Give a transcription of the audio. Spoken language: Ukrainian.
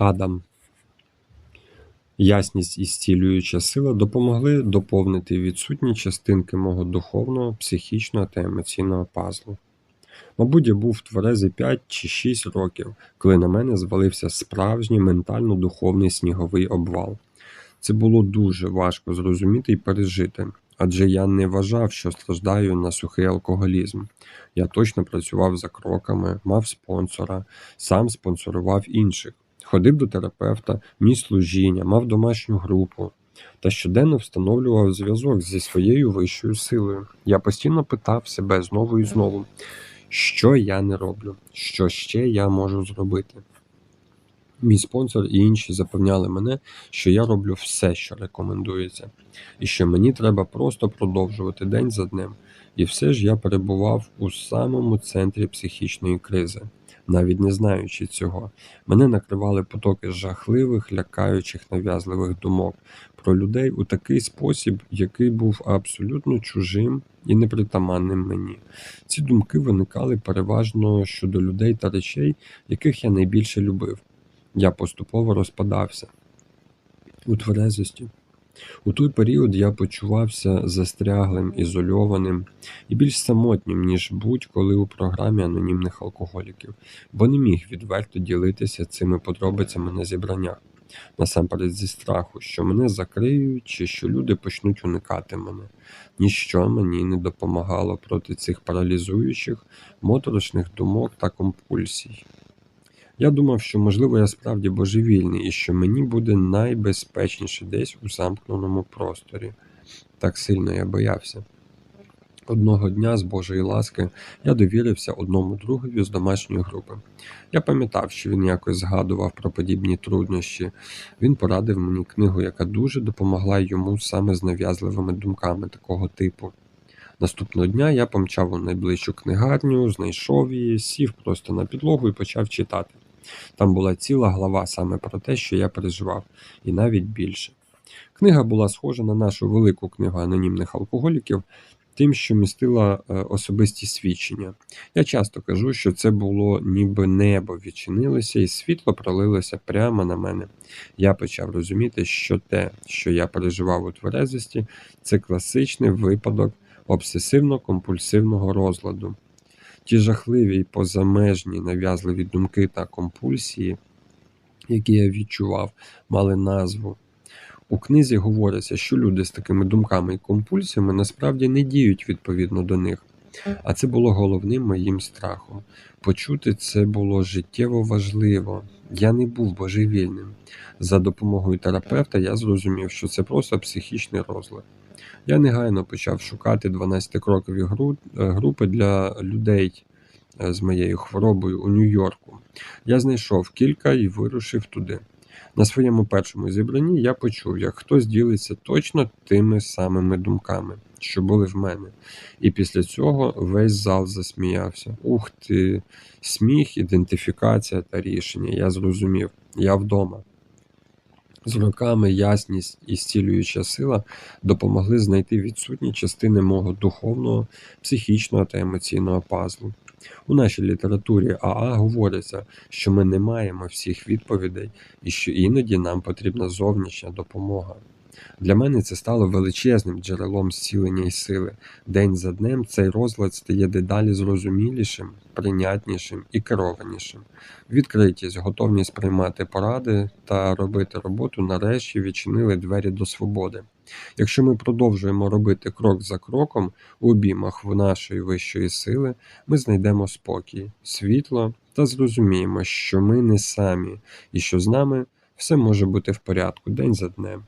Адам. Ясність і зцілююча сила допомогли доповнити відсутні частинки мого духовного, психічного та емоційного пазлу. Мабуть, я був тверезий 5 чи 6 років, коли на мене звалився справжній ментально-духовний сніговий обвал. Це було дуже важко зрозуміти і пережити, адже я не вважав, що страждаю на сухий алкоголізм. Я точно працював за кроками, мав спонсора, сам спонсорував інших, ходив до терапевта, мій служіння, мав домашню групу та щоденно встановлював зв'язок зі своєю вищою силою. Я постійно питав себе знову і знову, що я не роблю, що ще я можу зробити. Мій спонсор і інші запевняли мене, що я роблю все, що рекомендується, і що мені треба просто продовжувати день за днем. І все ж я перебував у самому центрі психічної кризи, навіть не знаючи цього. Мене накривали потоки жахливих, лякаючих, нав'язливих думок про людей у такий спосіб, який був абсолютно чужим і непритаманним мені. Ці думки виникали переважно щодо людей та речей, яких я найбільше любив. Я поступово розпадався у тверезості. У той період я почувався застряглим, ізольованим і більш самотнім, ніж будь-коли у програмі анонімних алкоголіків, бо не міг відверто ділитися цими подробицями на зібраннях, насамперед зі страху, що мене закриють чи що люди почнуть уникати мене. Ніщо мені не допомагало проти цих паралізуючих, моторошних думок та компульсій. Я думав, що, можливо, я справді божевільний і що мені буде найбезпечніше десь у замкненому просторі. Так сильно я боявся. Одного дня, з Божої ласки, я довірився одному другові з домашньої групи. Я пам'ятав, що він якось згадував про подібні труднощі. Він порадив мені книгу, яка дуже допомогла йому саме з нав'язливими думками такого типу. Наступного дня я помчав у найближчу книгарню, знайшов її, сів просто на підлогу і почав читати. Там була ціла глава саме про те, що я переживав, і навіть більше. Книга була схожа на нашу велику книгу анонімних алкоголіків, тим, що містила е, особисті свідчення. Я часто кажу, що це було ніби небо відчинилося, і світло пролилося прямо на мене. Я почав розуміти, що те, що я переживав у тверезості, це класичний випадок обсесивно-компульсивного розладу. Ті жахливі й позамежні нав'язливі думки та компульсії, які я відчував, мали назву. У книзі говориться, що люди з такими думками і компульсіями насправді не діють відповідно до них. А це було головним моїм страхом. Почути це було життєво важливо. Я не був божевільним. За допомогою терапевта я зрозумів, що це просто психічний розлад. Я негайно почав шукати 12-крокові е, групи для людей е, з моєю хворобою у Нью-Йорку. Я знайшов кілька і вирушив туди. На своєму першому зібранні я почув, як хтось ділиться точно тими самими думками, що були в мене. І після цього весь зал засміявся. Ух ти! Сміх, ідентифікація та рішення. Я зрозумів, я вдома. З роками ясність і зцілююча сила допомогли знайти відсутні частини мого духовного, психічного та емоційного пазлу. У нашій літературі АА говориться, що ми не маємо всіх відповідей і що іноді нам потрібна зовнішня допомога. Для мене це стало величезним джерелом зцілення і сили. День за днем цей розлад стає дедалі зрозумілішим, прийнятнішим і керованішим. Відкритість, готовність приймати поради та робити роботу нарешті відчинили двері до свободи. Якщо ми продовжуємо робити крок за кроком у обіймах нашої вищої сили, ми знайдемо спокій, світло та зрозуміємо, що ми не самі і що з нами все може бути в порядку день за днем.